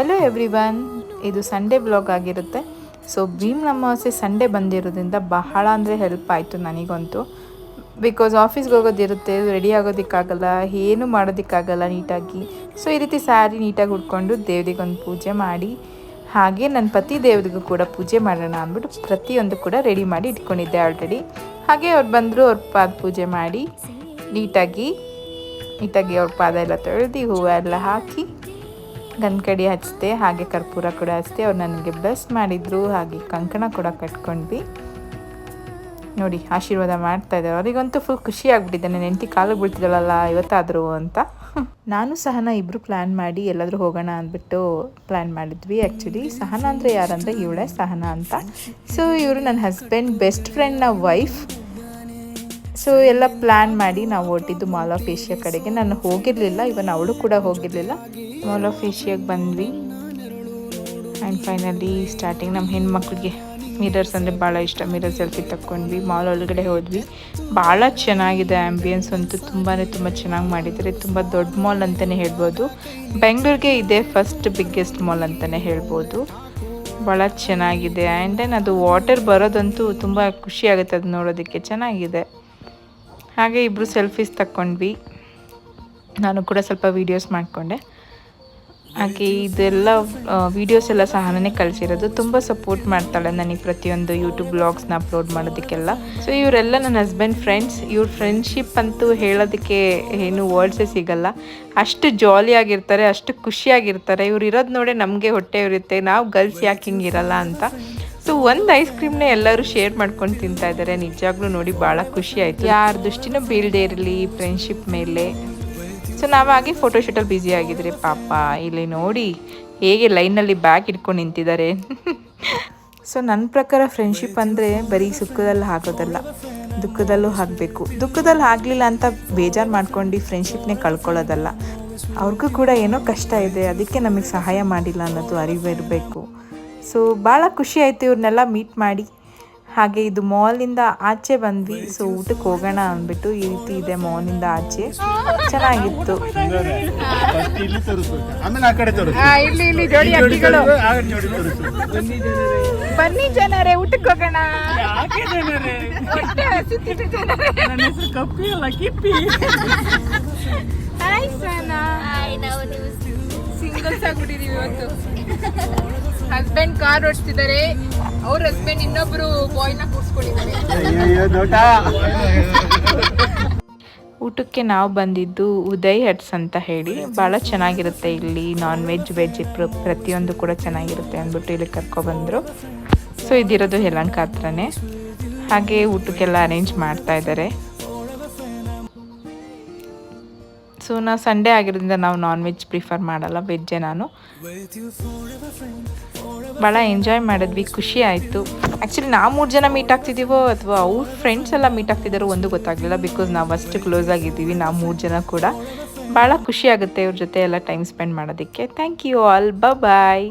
Hello every ಇದು Sunday blog ಆಗಿರುತ್ತೆ. So Bhim ಅಮಾವಾಸ್ಯೆ ಸಂಡೇ ಬಂದಿರೋದ್ರಿಂದ ಬಹಳ ಅಂದರೆ ಹೆಲ್ಪ್ ಆಯಿತು ನನಗಂತೂ. ಬಿಕಾಸ್ ಆಫೀಸ್ಗೆ ಹೋಗೋದಿರುತ್ತೆ ರೆಡಿ ಆಗೋದಕ್ಕಾಗಲ್ಲ, ಏನು ಮಾಡೋದಕ್ಕಾಗಲ್ಲ ನೀಟಾಗಿ. ಸೊ ಈ ರೀತಿ ಸ್ಯಾರಿ ನೀಟಾಗಿ ಉಟ್ಕೊಂಡು ದೇವರಿಗೊಂದು ಪೂಜೆ ಮಾಡಿ, ಹಾಗೆ ನನ್ನ ಪತಿ ದೇವ್ರಿಗೂ ಕೂಡ ಪೂಜೆ ಮಾಡೋಣ ಅಂದ್ಬಿಟ್ಟು ಪ್ರತಿಯೊಂದು ಕೂಡ ರೆಡಿ ಮಾಡಿ ಇಟ್ಕೊಂಡಿದ್ದೆ ಆಲ್ರೆಡಿ ಹಾಗೆ ಅವ್ರು ಬಂದರು, ಅವ್ರ ಪಾದ ಪೂಜೆ ಮಾಡಿ, ನೀಟಾಗಿ ನೀಟಾಗಿ ಅವ್ರ ಪಾದ ಎಲ್ಲ ತೊಳೆದು ಹೂವು ಎಲ್ಲ ಹಾಕಿ ಗಂಧಕಡಿ ಹಚ್ಚಿದೆ ಹಾಗೆ ಕರ್ಪೂರ ಕೂಡ ಹಚ್ಚಿದೆ ಅವ್ರು ನನಗೆ ಬ್ಲೆಸ್ ಮಾಡಿದರು, ಹಾಗೆ ಕಂಕಣ ಕೂಡ ಕಟ್ಕೊಂಡ್ವಿ. ನೋಡಿ, ಆಶೀರ್ವಾದ ಮಾಡ್ತಾ ಇದ್ದಾರೆ. ಅವರಿಗಂತೂ ಫುಲ್ ಖುಷಿ ಆಗ್ಬಿಟ್ಟಿದೆ. ನನ್ನ ಹೆಂಡತಿ ಕಾಲಿಗೆ ಬೀಳ್ತಿದ್ದಾಳಲ್ಲ, ಇವತ್ತಾದರೂ ಅಂತ. ನಾನು ಸಹನ ಇಬ್ಬರು ಪ್ಲ್ಯಾನ್ ಮಾಡಿ ಎಲ್ಲಾದರೂ ಹೋಗೋಣ ಅಂದ್ಬಿಟ್ಟು ಪ್ಲ್ಯಾನ್ ಮಾಡಿದ್ವಿ. ಆ್ಯಕ್ಚುಲಿ ಸಹನ ಅಂದರೆ ಯಾರಂದರೆ ಇವಳೆ ಸಹನ ಅಂತ. ಸೊ ಇವರು ನನ್ನ ಹಸ್ಬೆಂಡ್ ಬೆಸ್ಟ್ ಫ್ರೆಂಡ್ನ ವೈಫ್ ಸೊ ಎಲ್ಲ ಪ್ಲ್ಯಾನ್ ಮಾಡಿ ನಾವು ಹೊರಟಿದ್ದು ಮಾಲ್ ಆಫ್ ಏಷ್ಯಾ ಕಡೆಗೆ. ನಾನು ಹೋಗಿರಲಿಲ್ಲ ಇವನ್ ಅವಳು ಕೂಡ ಹೋಗಿರಲಿಲ್ಲ. ಮಾಲ್ ಆಫ್ ಏಷ್ಯಾಗೆ ಬಂದ್ವಿ. ಆ್ಯಂಡ್ ಫೈನಲಿ ಸ್ಟಾರ್ಟಿಂಗ್ ನಮ್ಮ ಹೆಣ್ಮಕ್ಳಿಗೆ ಮಿರರ್ಸ್ ಅಂದರೆ ಭಾಳ ಇಷ್ಟ. ಮಿರರ್ ಸೆಲ್ಫಿ ತಕ್ಕೊಂಡ್ವಿ ಮಾಲ್ ಒಳಗಡೆ ಹೋದ್ವಿ. ಭಾಳ ಚೆನ್ನಾಗಿದೆ ಆ್ಯಂಬಿಯನ್ಸ್ ಅಂತೂ ತುಂಬಾ ತುಂಬ ಚೆನ್ನಾಗಿ ಮಾಡಿದ್ದಾರೆ. ತುಂಬ ದೊಡ್ಡ ಮಾಲ್ ಅಂತಲೇ ಹೇಳ್ಬೋದು. ಬೆಂಗಳೂರಿಗೆ ಇದೆ ಫಸ್ಟ್ ಬಿಗ್ಗೆಸ್ಟ್ ಮಾಲ್ ಅಂತಲೇ ಹೇಳ್ಬೋದು. ಭಾಳ ಚೆನ್ನಾಗಿದೆ. ಆ್ಯಂಡ್ ದೆನ್ ಅದು ವಾಟರ್ ಬರೋದಂತೂ ತುಂಬ ಖುಷಿ ಆಗುತ್ತೆ ಅದು ನೋಡೋದಕ್ಕೆ. ಚೆನ್ನಾಗಿದೆ. ಹಾಗೆ ಇಬ್ಬರು ಸೆಲ್ಫೀಸ್ ತಕ್ಕೊಂಡ್ವಿ. ನಾನು ಕೂಡ ಸ್ವಲ್ಪ ವೀಡಿಯೋಸ್ ಮಾಡಿಕೊಂಡೆ. ಹಾಗೆ ಇದೆಲ್ಲ ವೀಡಿಯೋಸ್ ಎಲ್ಲ ಸಹನೇ ಕಳಿಸಿರೋದು. ತುಂಬ ಸಪೋರ್ಟ್ ಮಾಡ್ತಾಳೆ ನನಗೆ ಪ್ರತಿಯೊಂದು ಯೂಟ್ಯೂಬ್ ಬ್ಲಾಗ್ಸ್ನ ಅಪ್ಲೋಡ್ ಮಾಡೋದಕ್ಕೆಲ್ಲ. ಸೊ ಇವರೆಲ್ಲ ನನ್ನ ಹಸ್ಬೆಂಡ್ ಫ್ರೆಂಡ್ಸ್ ಇವ್ರ ಫ್ರೆಂಡ್ಶಿಪ್ ಅಂತೂ ಹೇಳೋದಕ್ಕೆ ಏನು ವರ್ಡ್ಸೇ ಸಿಗಲ್ಲ. ಅಷ್ಟು ಜಾಲಿಯಾಗಿರ್ತಾರೆ ಅಷ್ಟು ಖುಷಿಯಾಗಿರ್ತಾರೆ. ಇವ್ರು ಇರೋದು ನೋಡೇ ನಮಗೆ ಹೊಟ್ಟೆ ಇರುತ್ತೆ ನಾವು ಗರ್ಲ್ಸ್ ಯಾಕೆ ಹಿಂಗಿರಲ್ಲ ಅಂತ. ಸೊ ಒಂದು ಐಸ್ ಕ್ರೀಮ್ನ ಎಲ್ಲರೂ ಶೇರ್ ಮಾಡ್ಕೊಂಡು ತಿಂತಾ ಇದ್ದಾರೆ ನಿಜವಾಗ್ಲೂ ನೋಡಿ ಭಾಳ ಖುಷಿ ಆಯಿತು. ಯಾರ ದೃಷ್ಟಿನೂ ಬೀಳದೇ ಇರಲಿ ಫ್ರೆಂಡ್ಶಿಪ್ ಮೇಲೆ. ಸೊ ನಾವಾಗಿ ಫೋಟೋಶೂಟಲ್ಲಿ ಬ್ಯುಸಿ ಆಗಿದ್ರಿ ಪಾಪ, ಇಲ್ಲಿ ನೋಡಿ ಹೇಗೆ ಲೈನಲ್ಲಿ ಬ್ಯಾಗ್ ಇಟ್ಕೊಂಡು ನಿಂತಿದ್ದಾರೆ ಸೊ ನನ್ನ ಪ್ರಕಾರ ಫ್ರೆಂಡ್ಶಿಪ್ ಅಂದರೆ ಬರೀ ಸುಖದಲ್ಲಿ ಹಾಕೋದಲ್ಲ ದುಃಖದಲ್ಲೂ ಆಗಬೇಕು. ದುಃಖದಲ್ಲಿ ಆಗಲಿಲ್ಲ ಅಂತ ಬೇಜಾರು ಮಾಡ್ಕೊಂಡು ಫ್ರೆಂಡ್ಶಿಪ್ನೇ ಕಳ್ಕೊಳ್ಳೋದಲ್ಲ. ಅವ್ರಿಗೂ ಕೂಡ ಏನೋ ಕಷ್ಟ ಇದೆ. ಅದಕ್ಕೆ ನಮಗೆ ಸಹಾಯ ಮಾಡಿಲ್ಲ ಅನ್ನೋದು ಅರಿವು ಇರಬೇಕು ಸೊ ಭಾಳ ಖುಷಿ ಆಯಿತು ಇವ್ರನ್ನೆಲ್ಲ ಮೀಟ್ ಮಾಡಿ. ಹಾಗೆ ಇದು ಮಾಲಿಂದ ಆಚೆ ಬಂದ್ವಿ. ಸೊ ಊಟಕ್ಕೆ ಹೋಗೋಣ ಅಂದ್ಬಿಟ್ಟು ಈ ರೀತಿ ಇದೆ ಮಾಲಿಂದ ಆಚೆ. ಚೆನ್ನಾಗಿತ್ತು. ಬನ್ನಿ ಜನರೇ. ಊಟಕ್ಕೆ ಹೋಗೋಣ. ನನ್ನ ಹೆಸರು ಕಪ್ಪಿ ಅಲ್ಲ ಕಿಪ್ಪಿ. ಸಿಂಗಲ್ಸ್ ಆಗ್ಬಿಟ್ಟಿದೀವಿ ಇವತ್ತು. ಹಸ್ಬೆಂಡ್ ಕಾರ್ ಓಡಿಸ್ತಿದ್ದಾರೆ. ಅವ್ರ ಹಸ್ಬೆಂಡ್ ಇನ್ನೊಬ್ರು ಬಾಯ್ನ ಕೂರ್ಸ್ಕೊಂಡಿದ್ದಾರೆ. ಊಟಕ್ಕೆ ನಾವು ಬಂದಿದ್ದು ಉದಯ್ ಹಟ್ಸ್ ಅಂತ ಹೇಳಿ. ಭಾಳ ಚೆನ್ನಾಗಿರುತ್ತೆ ಇಲ್ಲಿ. ನಾನ್ ವೆಜ್ ವೆಜ್ ಪ್ರತಿಯೊಂದು ಕೂಡ ಚೆನ್ನಾಗಿರುತ್ತೆ ಅಂದ್ಬಿಟ್ಟು ಇಲ್ಲಿ ಕರ್ಕೊಬಂದರು ಸೊ ಇದಿರೋದು ಹೆಲಂಕ ಹತ್ರನೇ. ಹಾಗೆ ಊಟಕ್ಕೆಲ್ಲ ಅರೇಂಜ್ ಮಾಡ್ತಾ ಇದ್ದಾರೆ. ಸೊ ನಾ ಸಂಡೇ ಆಗಿರೋದ್ರಿಂದ ನಾವು ನಾನ್ ವೆಜ್ ಪ್ರಿಫರ್ ಮಾಡಲ್ಲ ವೆಜ್ಜೆ ನಾನು. ಭಾಳ ಎಂಜಾಯ್ ಮಾಡಿದ್ವಿ, ಖುಷಿ ಆಯಿತು. ಆ್ಯಕ್ಚುಲಿ ನಾವು ಮೂರು ಜನ ಮೀಟ್ ಆಗ್ತಿದ್ದೀವೋ ಅಥವಾ ಅವ್ರ ಫ್ರೆಂಡ್ಸ್ ಎಲ್ಲ ಮೀಟ್ ಆಗ್ತಿದ್ದಾರೋ ಒಂದು ಗೊತ್ತಾಗಲಿಲ್ಲ ಬಿಕಾಸ್ ನಾವು ಅಷ್ಟು ಕ್ಲೋಸ್ ಆಗಿದ್ದೀವಿ, ನಾವು ಮೂರು ಜನ ಕೂಡ. ಭಾಳ ಖುಷಿ ಆಗುತ್ತೆ ಇವ್ರ ಜೊತೆ ಎಲ್ಲ ಟೈಮ್ ಸ್ಪೆಂಡ್ ಮಾಡೋದಕ್ಕೆ. Thank you all bye